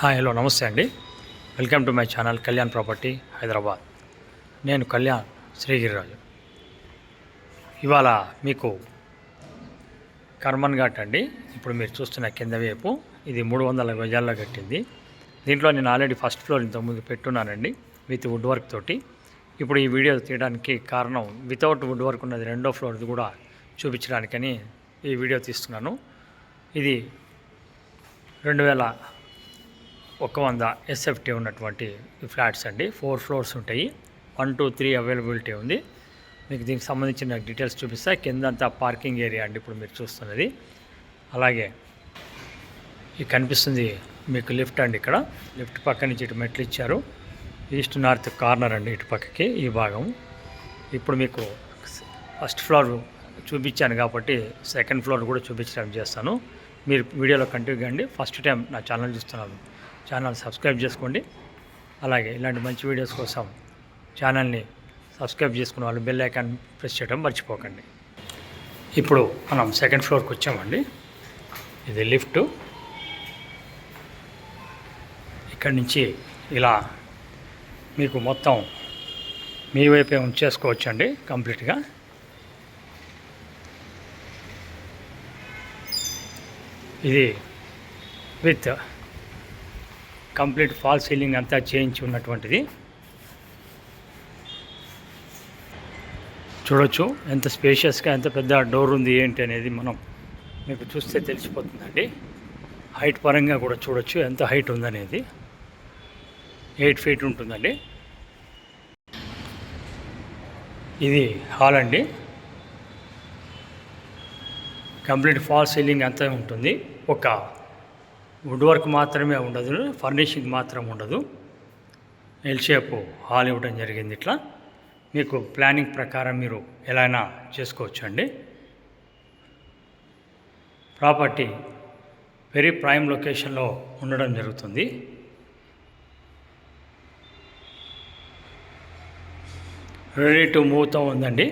Hi hello నమస్తే అండి. Welcome to my channel Kalyan property Hyderabad. నేను కళ్యాణ్ శ్రీగిరిరాజు. ఇవాళ మీకు కర్మన్ ఘాట్ అండి. ఇప్పుడు మీరు చూస్తున్న కింద వైపు ఇది మూడు వందల గజాల్లో కట్టింది. దీంట్లో నేను ఆల్రెడీ ఫస్ట్ ఫ్లోర్ ఇంతకుముందు పెట్టున్నానండి విత్ వుడ్ వర్క్ తోటి. ఇప్పుడు ఈ వీడియో తీయడానికి కారణం వితౌట్ వుడ్ వర్క్ ఉన్నది రెండో ఫ్లోర్ది కూడా చూపించడానికని ఈ వీడియో తీస్తున్నాను. ఇది రెండు వేల ఒక వంద ఎస్ఎఫ్టీ ఉన్నటువంటి ఫ్లాట్స్ అండి. ఫోర్ ఫ్లోర్స్ ఉంటాయి. వన్ టూ త్రీ అవైలబిలిటీ ఉంది. మీకు దీనికి సంబంధించిన డీటెయిల్స్ చూపిస్తా. కిందంతా పార్కింగ్ ఏరియా అండి ఇప్పుడు మీరు చూస్తున్నది. అలాగే ఇది కనిపిస్తుంది మీకు లిఫ్ట్ అండి ఇక్కడ. లిఫ్ట్ పక్క నుంచి ఇటు మెట్లు ఇచ్చారు. ఈస్ట్ నార్త్ కార్నర్ అండి ఇటు పక్కకి ఈ భాగం. ఇప్పుడు మీకు ఫస్ట్ ఫ్లోర్ చూపించాను కాబట్టి సెకండ్ ఫ్లోర్ కూడా చూపించడం చేస్తాను. మీరు వీడియోలో కంటిన్యూ కండి ఫస్ట్ టైం నా ఛానల్ చూస్తున్నాను ఛానల్ సబ్స్క్రైబ్ చేసుకోండి. అలాగే ఇలాంటి మంచి వీడియోస్ కోసం ఛానల్ని సబ్స్క్రైబ్ చేసుకున్న వాళ్ళు బెల్ ఐకాన్ ప్రెస్ చేయడం మర్చిపోకండి. ఇప్పుడు మనం సెకండ్ ఫ్లోర్కి వచ్చామండి. ఇది లిఫ్ట్. ఇక్కడి నుంచి ఇలా మీకు మొత్తం మీ వైపే ఉంచేసుకోవచ్చండి కంప్లీట్గా. ఇది విత్ కంప్లీట్ ఫాల్ సీలింగ్ అంతా చేయించి ఉన్నటువంటిది. చూడొచ్చు ఎంత స్పేషియస్గా ఎంత పెద్ద డోర్ ఉంది ఏంటి అనేది మనం మీకు చూస్తే తెలిసిపోతుందండి. హైట్ పరంగా కూడా చూడొచ్చు ఎంత హైట్ ఉందనేది. ఎయిట్ ఫీట్ ఉంటుందండి. ఇది హాల్ అండి. కంప్లీట్ ఫాల్ సీలింగ్ అంతా ఉంటుంది. ఒక వుడ్ వర్క్ మాత్రమే ఉండదు ఫర్నిషింగ్ మాత్రం ఉండదు. ఎల్ షేప్ హాల్ ఇవ్వడం జరిగింది ఇట్లా. మీకు ప్లానింగ్ ప్రకారం మీరు ఎలా అయినా చేసుకోవచ్చు అండి ప్రాపర్టీ వెరీ ప్రైమ్ లొకేషన్లో ఉండడం జరుగుతుంది. రెడీ టు మూవ్తో ఉందండి.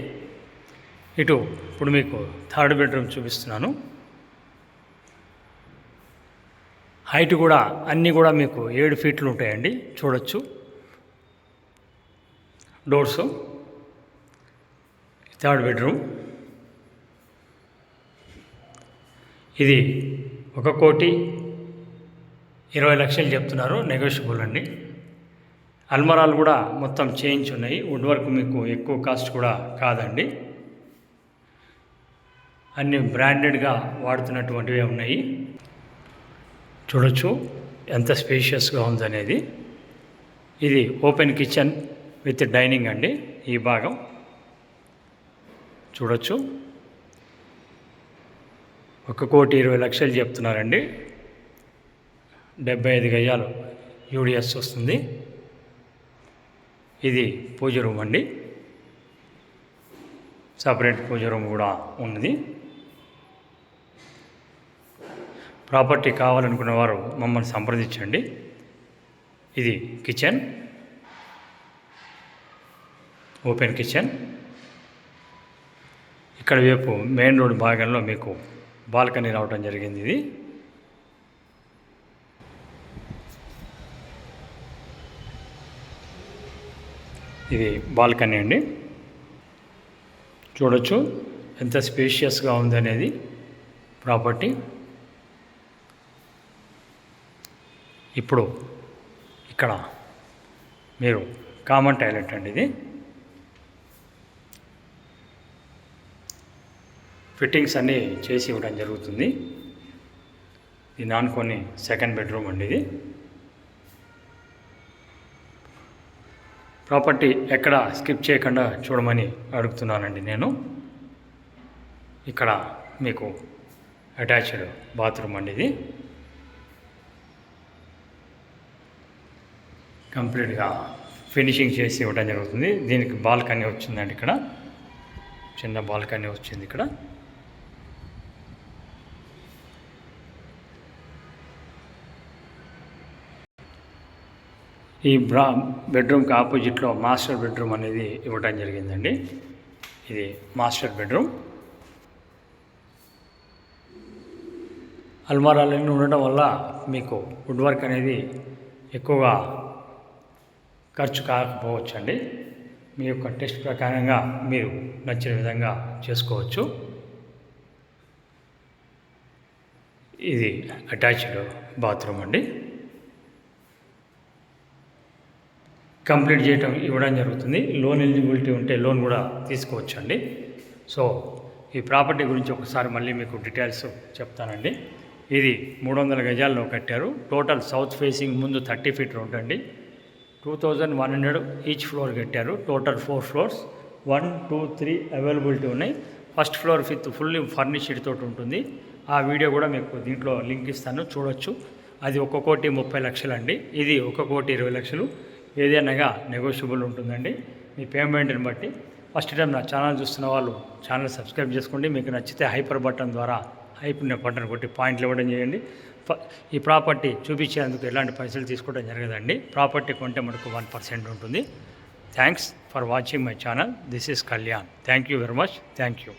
ఇటు ఇప్పుడు మీకు థర్డ్ బెడ్రూమ్ చూపిస్తున్నాను. హైట్ కూడా అన్నీ కూడా మీకు ఏడు ఫీట్లు ఉంటాయండి. చూడొచ్చు. డోర్స్. Third bedroom. ఇది ఒక కోటి ఇరవై లక్షలు చెప్తున్నారు నెగోషియబుల్ అండి. అల్మరాలు కూడా మొత్తం చేయించి ఉన్నాయి. వుడ్ వర్క్ మీకు ఎక్కువ కాస్ట్ కూడా కాదండి. అన్ని బ్రాండెడ్గా వాడుతున్నటువంటివే ఉన్నాయి. చూడొచ్చు. ఎంత స్పేషియస్గా ఉందనేది. ఇది ఓపెన్ కిచెన్ విత్ డైనింగ్ అండి ఈ భాగం. చూడొచ్చు. ఒక కోటి ఇరవై లక్షలు చెప్తున్నారండి. డెబ్బై ఐదు గజాలు యూడిఎస్ వస్తుంది. ఇది పూజ రూమ్ అండి. సపరేట్ పూజ రూమ్ కూడా ఉన్నది. ప్రాపర్టీ కావాలనుకున్న వారు మమ్మల్ని సంప్రదించండి. ఇది కిచెన్. Open kitchen. ఇక్కడ వైపు మెయిన్ రోడ్ భాగంలో మీకు బాల్కనీ రావడం జరిగింది ఇది. ఇది బాల్కనీ అండి. చూడొచ్చు ఎంత స్పేషియస్గా ఉందనేది ప్రాపర్టీ. ఇప్పుడు ఇక్కడ మీరు కామన్ టాయిలెట్ అండి ఇది. ఫిట్టింగ్స్ అన్నీ చేసి ఇవ్వడం జరుగుతుంది. ఇది నానుకొని సెకండ్ బెడ్రూమ్ అండి ఇది. ప్రాపర్టీ ఎక్కడ స్కిప్ చేయకుండా చూడమని అడుగుతున్నానండి నేను. ఇక్కడ మీకు అటాచ్డ్ బాత్రూమ్ అండి ఇది. కంప్లీట్గా ఫినిషింగ్ చేసి ఇవ్వడం జరుగుతుంది. దీనికి బాల్కనీ వచ్చిందండి ఇక్కడ. చిన్న బాల్కనీ వచ్చింది ఇక్కడ. ఈ బ్రా బెడ్రూమ్కి ఆపోజిట్లో మాస్టర్ బెడ్రూమ్ అనేది ఇవ్వడం జరిగిందండి. ఇది మాస్టర్ బెడ్రూమ్. అల్మారాలన్నీ ఉండడం వల్ల మీకు వుడ్ వర్క్ అనేది ఎక్కువగా ఖర్చు కాకపోవచ్చండి. మీ యొక్క టెస్ట్ ప్రకారంగా మీరు నచ్చిన విధంగా చేసుకోవచ్చు. ఇది అటాచ్డ్ బాత్రూమ్ అండి. కంప్లీట్ చేయటం ఇవ్వడం జరుగుతుంది. లోన్ ఎలిజిబిలిటీ ఉంటే లోన్ కూడా తీసుకోవచ్చండి. సో ఈ ప్రాపర్టీ గురించి ఒకసారి మళ్ళీ మీకు డీటెయిల్స్ చెప్తానండి. ఇది మూడు వందల గజాల్లో కట్టారు. టోటల్ సౌత్ ఫేసింగ్ ముందు థర్టీ ఫీట్ రోడ్ అండి. Two thousand one hundred each floor కట్టారు total four floors. One two three availability ఉన్నాయి. First floor with fully furnished తోటి ఉంటుంది. ఆ వీడియో కూడా మీకు దీంట్లో లింక్ ఇస్తాను చూడొచ్చు. అది ఒక కోటి ముప్పై లక్షలు అండి ఇది ఒక కోటి ఇరవై లక్షలు. ఏదైనాగా నెగోషియబుల్ ఉంటుందండి. మీ పేమెంట్ని బట్టి. ఫస్ట్ టైం నా ఛానల్ చూస్తున్న వాళ్ళు ఛానల్ సబ్స్క్రైబ్ చేసుకోండి. మీకు నచ్చితే హైపర్ బటన్ ద్వారా హైప్ బటన్ కొట్టి పాయింట్లు ఇవ్వడం చేయండి. ఈ ప్రాపర్టీ చూపించేందుకు ఎలాంటి పైసలు తీసుకోవడం జరగదండి. ప్రాపర్టీ కొంటే మనకు వన్ పర్సెంట్ ఉంటుంది. Thanks for watching my channel. This is Kalyan. Thank you very much. Thank you.